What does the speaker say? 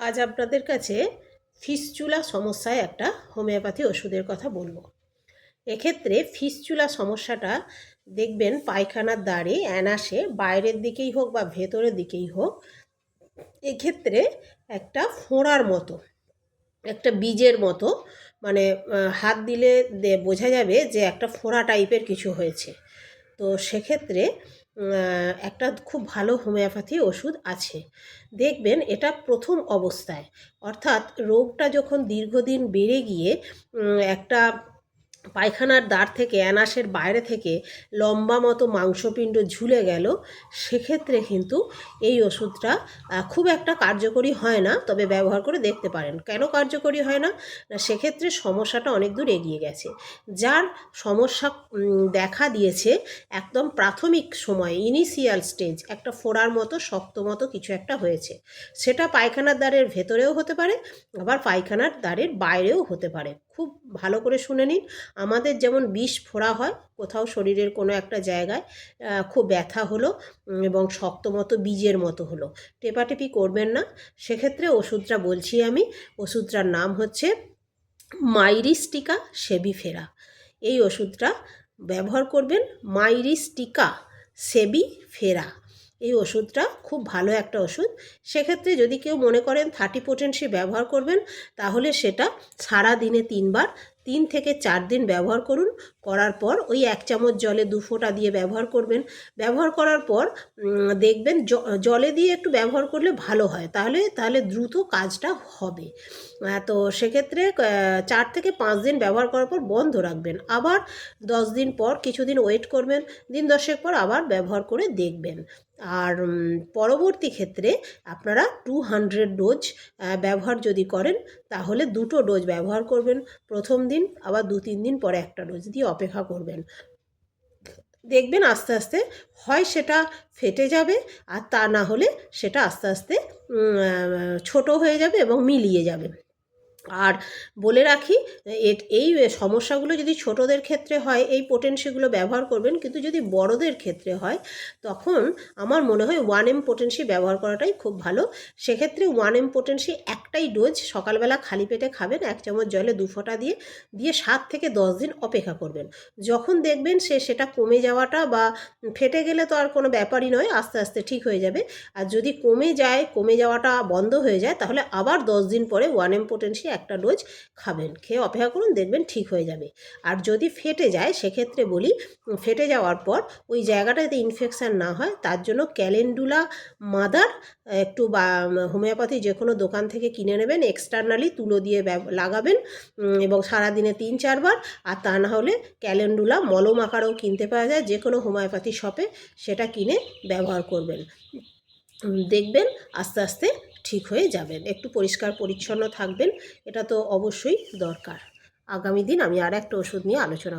আজ আপনাদের কাছে ফিসচুলা সমস্যায় একটা হোমিওপ্যাথি ওষুধের কথা বলব। এক্ষেত্রে ফিসচুলা সমস্যাটা দেখবেন পায়খানার দ্বারে, অ্যানাসে, বাইরের দিকেই হোক বা ভেতরের দিকেই হোক, এক্ষেত্রে একটা ফোঁড়ার মতো, একটা বীজের মতো মানে হাত দিলে বোঝা যাবে যে একটা ফোঁড়া টাইপের কিছু হয়েছে। তো সেক্ষেত্রে একটা খুব ভালো হোমিওপ্যাথি ওষুধ আছে। দেখবেন এটা প্রথম অবস্থায়। অর্থাৎ রোগটা যখন দীর্ঘদিন বেড়ে গিয়ে একটা পায়খানার দ্বার থেকে, অ্যানাসের বাইরে থেকে লম্বা মতো মাংসপিণ্ড ঝুলে গেল। সেক্ষেত্রে কিন্তু এই ওষুধটা খুব একটা কার্যকরী হয় না, তবে ব্যবহার করে দেখতে পারেন। কেন কার্যকরী হয় না? না, সেক্ষেত্রে সমস্যাটা অনেক দূর এগিয়ে গেছে। যার সমস্যা দেখা দিয়েছে একদম প্রাথমিক সময়, ইনিশিয়াল স্টেজ, একটা ফোড়ার মতো, শক্ত মতো কিছু একটা হয়েছে। সেটা পায়খানার দ্বারের ভেতরেও হতে পারে, আবার পায়খানার দ্বারের বাইরেও হতে পারে। খুব ভালো করে শুনে নিন। আমাদের যেমন বিষ ফোড়া হয়, কোথাও শরীরের কোনো একটা জায়গায় খুব ব্যথা হলো এবং শক্ত মতো বীজের মতো হলো। টেপাটেপি করবেন না। সেক্ষেত্রে ওষুধটা বলছি আমি, ওষুধটার নাম হচ্ছে মাইরিস্টিকা সেবিফেরা। এই ওষুধটা ব্যবহার করবেন মাইরিস্টিকা সেবিফেরা। এই ওষুধটা খুব ভালো একটা ওষুধ। সেক্ষেত্রে যদি কেউ মনে করেন থার্টি পোটেন্সি ব্যবহার করবেন, তাহলে সেটা সারা দিনে তিনবার তিন থেকে চার দিন ব্যবহার করুন। করার পর ওই এক চামচ জলে দু ফোঁটা দিয়ে ব্যবহার করবেন। ব্যবহার করার পর দেখবেন জলে দিয়ে একটু ব্যবহার করলে ভালো হয়। তাহলে তাহলে দ্রুত কাজটা হবে। তো সেক্ষেত্রে চার থেকে পাঁচ দিন ব্যবহার করার পর বন্ধ রাখবেন। আবার দশ দিন পর কিছুদিন ওয়েট করবেন। দিন দশেক পর আবার ব্যবহার করে দেখবেন। আর পরবর্তী ক্ষেত্রে আপনারা টু হান্ড্রেড ডোজ ব্যবহার যদি করেন, তাহলে দুটো ডোজ ব্যবহার করবেন। প্রথম দিন আবার দু তিন দিন পরে একটা ডোজ দিয়ে অপেক্ষা করবেন। দেখবেন আস্তে আস্তে হয় সেটা ফেটে যাবে, আর তা না হলে সেটা আস্তে আস্তে ছোট হয়ে যাবে এবং মিলিয়ে যাবে। আর বলে রাখি এই সমস্যাগুলো যদি ছোটদের ক্ষেত্রে হয়, এই পোটেন্সিগুলো ব্যবহার করবেন, কিন্তু যদি বড়দের ক্ষেত্রে হয়, তখন আমার মনে হয় ওয়ান এম পোটেন্সি ব্যবহার করাটাই খুব ভালো। সেক্ষেত্রে ওয়ান এম পোটেন্সি একটাই ডোজ সকালবেলা খালি পেটে খাবেন, এক চামচ জলে দু ফোঁটা দিয়ে দিয়ে সাত থেকে দশ দিন অপেক্ষা করবেন। যখন দেখবেন সে, সেটা কমে যাওয়াটা বা ফেটে গেলে তো আর কোনো ব্যাপারই নয়, আস্তে আস্তে ঠিক হয়ে যাবে। আর যদি কমে যায়, কমে যাওয়াটা বন্ধ হয়ে যায়, তাহলে আবার দশ দিন পরে ওয়ান এম পোটেন্সি একটা ডোজ খাবেন। খেয়ে অপেক্ষা করুন, দেখবেন ঠিক হয়ে যাবে। আর যদি ফেটে যায়, সেক্ষেত্রে বলি, ফেটে যাওয়ার পর ওই জায়গাটা জায়গাটাতে ইনফেকশান না হয়, তার জন্য ক্যালেন্ডুলা মাদার একটু বা হোমিওপ্যাথি যে কোনো দোকান থেকে কিনে নেবেন এক্সটার্নালি তুলো দিয়ে লাগাবেন এবং সারাদিনে তিন, চারবার, আর তা না হলে ক্যালেন্ডুলা মলম আকারেও কিনতে পাওয়া যায় যে কোনো হোমিওপ্যাথি শপে সেটা কিনে ব্যবহার করবেন। দেখবেন আস্তে আস্তে ঠিক হয়ে যাবেন। একটু পরিষ্কার পরিচ্ছন্ন থাকবেন, এটা তো অবশ্যই দরকার। আগামী দিন আমি আর একটা ওষুধ নিয়ে আলোচনা